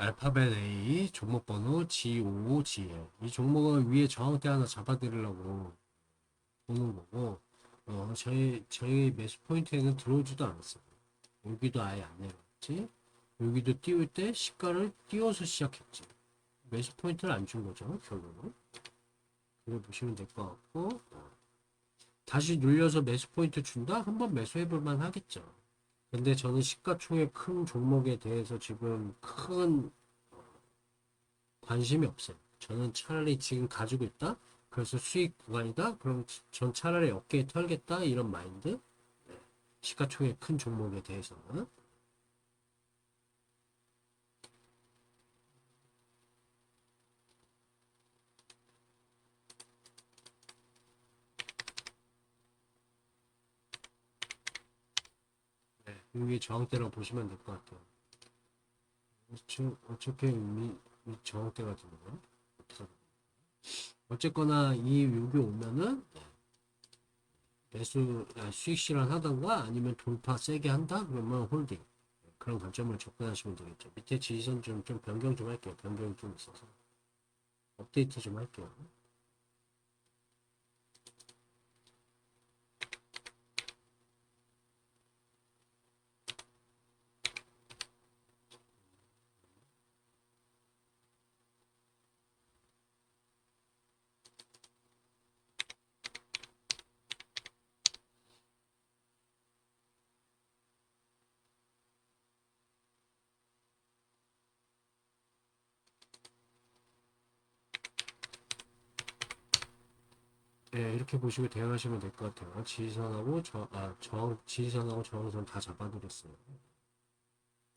알파벳 A 종목 번호 G55GL 이 종목은 위에 저항대 하나 잡아드리려고 보는 거고 어, 저희 저희 매수 포인트에는 들어오지도 않았어요. 여기도 아예 안 내려갔지. 여기도 띄울 때 시가를 띄워서 시작했지. 매수 포인트를 안 준 거죠 결론은. 그걸 보시면 될 것 같고 어. 다시 눌려서 매수 포인트 준다? 한번 매수해 볼만 하겠죠. 근데 저는 시가총액 큰 종목에 대해서 지금 큰 관심이 없어요. 저는 차라리 지금 가지고 있다? 그래서 수익 구간이다? 그럼 전 차라리 어깨에 털겠다? 이런 마인드? 네. 시가총액 큰 종목에 대해서는. 네, 여기 저항대라고 보시면 될 것 같아요. 어차- 어차피 이, 이 저항대가 되나요? 어쨌거나 이 여기 오면은 매수 아, 수익 실현 하던가 아니면 돌파 세게 한다 그러면 홀딩 그런 관점으로 접근하시면 되겠죠. 밑에 지지선 좀, 좀 변경 좀 할게요. 변경이 좀 있어서 업데이트 좀 할게요. 네, 이렇게 보시고 대응하시면 될 것 같아요. 지지선하고 저, 아, 저항, 지지선하고 저항선 다 잡아드렸어요.